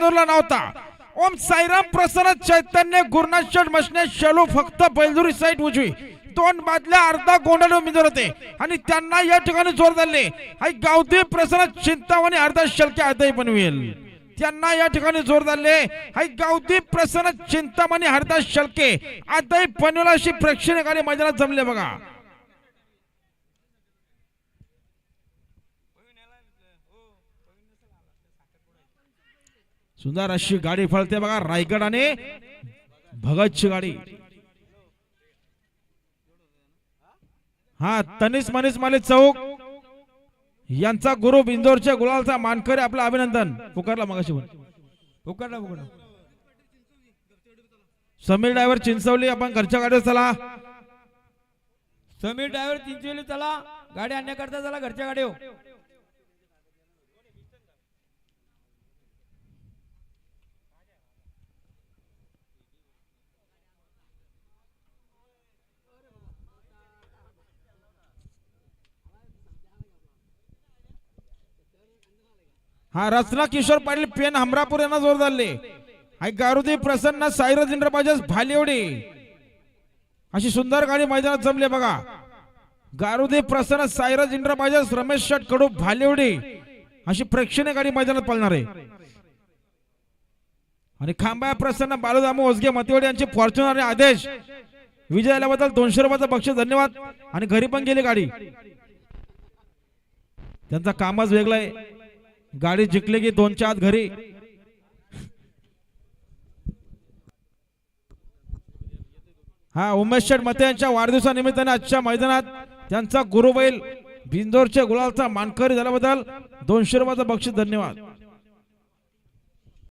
बिंदूरला नव्हता ओम साईराम प्रसन्न चैतन्य गुरुनाथ शेठ मशने शेलू फक्त बैलदुरी साईट उजवी. दोन बादल्या अर्धा गोंडल उमेदवार होते. आणि त्यांना या ठिकाणी जोर धरले. आणि गावठी प्रसन्न चिंतामणी अर्धा शलके आदही बनवेल. त्यांना या ठिकाणी जोर धरले. हाय गावठी प्रसन्न चिंतामणी हरदास शलके आताही पनवेला अशी प्रेक्षणीय मैदानात जमले बघा. सुंदर अशी गाडी फळते बघा रायगड आणि भगतची गाडी. हा तनिस मनीस माले चौक. यांचा गुरु बिंदोरच्या गुलालचा मानकरी आपलं अभिनंदन. पुकारला मगाशी पुकारला पुकारला. समीर ड्रायव्हर चिंचवली आपण घरच्या गाडीवर चला. समीर ड्रायव्हर चिंचोली चला. गाडी आणण्याकरता चला घरच्या गाडी हा रचना किशोर पाटील पेन हमरापूर यांना जोर झाले आई गारुदी प्रसन्न साईराज इंद्रबाजस भालेवडे. अशी सुंदर गाडी मैदानात जमले बघा. गारुदी प्रसन्न साईराज इंद्रबाजस रमेश शेट कडू भालेवडे. अशी प्रेक्षणीय गाडी मैदानात पळणार आहे. आणि खांबा प्रसन्न बालुदामो ओसगे मतिवडे यांचे फॉर्च्युनर आणि आदेश. विजय आल्याबद्दल दोनशे रुपयाचा बक्षीस धन्यवाद. आणि घरी पण गेली गाडी. त्यांचा कामच वेगळा आहे. गाडी जिंकली की दोन चार घरी. हा उमेश शेठ मते यांच्या वाढदिवसानिमित्ताने आजच्या मैदानात त्यांचा गुरुबैल बिंदोरच्या गुलालचा मानकरी झाल्याबद्दल दोनशे रुपयाचं बक्षीस धन्यवाद.